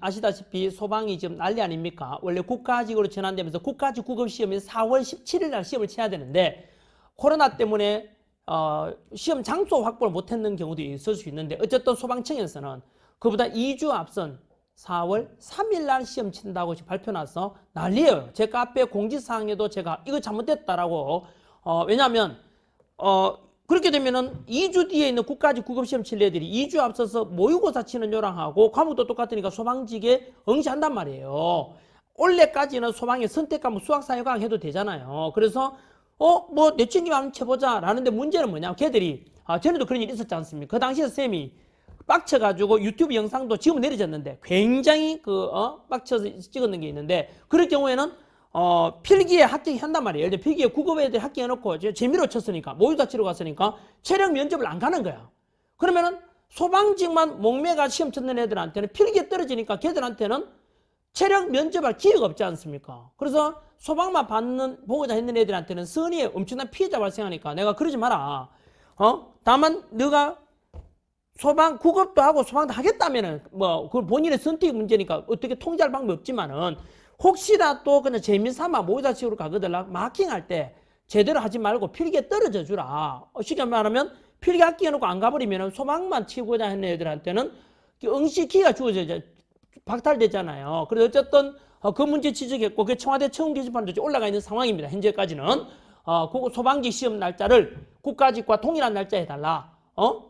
아시다시피 소방이 지금 난리 아닙니까? 원래 국가직으로 전환되면서 국가직 구급 시험이 4월 17일 날 시험을 쳐야 되는데 코로나 때문에 어, 시험 장소 확보를 못했는 경우도 있을 수 있는데 어쨌든 소방청에서는 그보다 2주 앞선 4월 3일 날 시험 친다고 발표 나서 난리예요. 제 카페 공지사항에도 제가 이거 잘못됐다라고 어, 왜냐하면 어, 그렇게 되면은 2주 뒤에 있는 국가직 구급시험 칠 애들이 2주 앞서서 모의고사 치는 요랑하고 과목도 똑같으니까 소방직에 응시한단 말이에요. 올해까지는 소방의 선택 과목 수학사회과학 해도 되잖아요. 그래서 어 뭐 내친김 한번 쳐보자 라는데 문제는 뭐냐 걔들이 아 전에도 그런 일이 있었지 않습니까? 그 당시에 쌤이 빡쳐가지고 유튜브 영상도 지금 내려졌는데 굉장히 그 어, 빡쳐서 찍었는 게 있는데 그럴 경우에는 어, 필기에 합격한단 말이에요. 예를 들어 필기에 국어 애들 합격해놓고 재미로 쳤으니까 모의다 치러 갔으니까 체력 면접을 안 가는 거야. 그러면은 소방직만 목매가 시험 쳤는 애들한테는 필기에 떨어지니까 걔들한테는 체력 면접할 기회가 없지 않습니까? 그래서 소방만 받는 보고자 했는 애들한테는 선의에 엄청난 피해자 발생하니까 내가 그러지 마라. 어? 다만 너가 소방 구급도 하고 소방도 하겠다면은 뭐그 본인의 선택 문제니까 어떻게 통제할 방법이 없지만은 혹시라도 그냥 재미삼아 모의다식으로 가거들라 마킹할 때 제대로 하지 말고 필기에 떨어져 주라. 어, 쉽게 말하면 필기 학기 해놓고 안 가버리면은 소방만 치고자 하는 애들한테는 그 응시키가 주어져 박탈되잖아요. 그래서 어쨌든 어, 그 문제 지적했고 그 청와대 처음 게시판도 올라가 있는 상황입니다. 현재까지는 어, 그 소방직 시험 날짜를 국가직과 동일한 날짜 해달라. 어?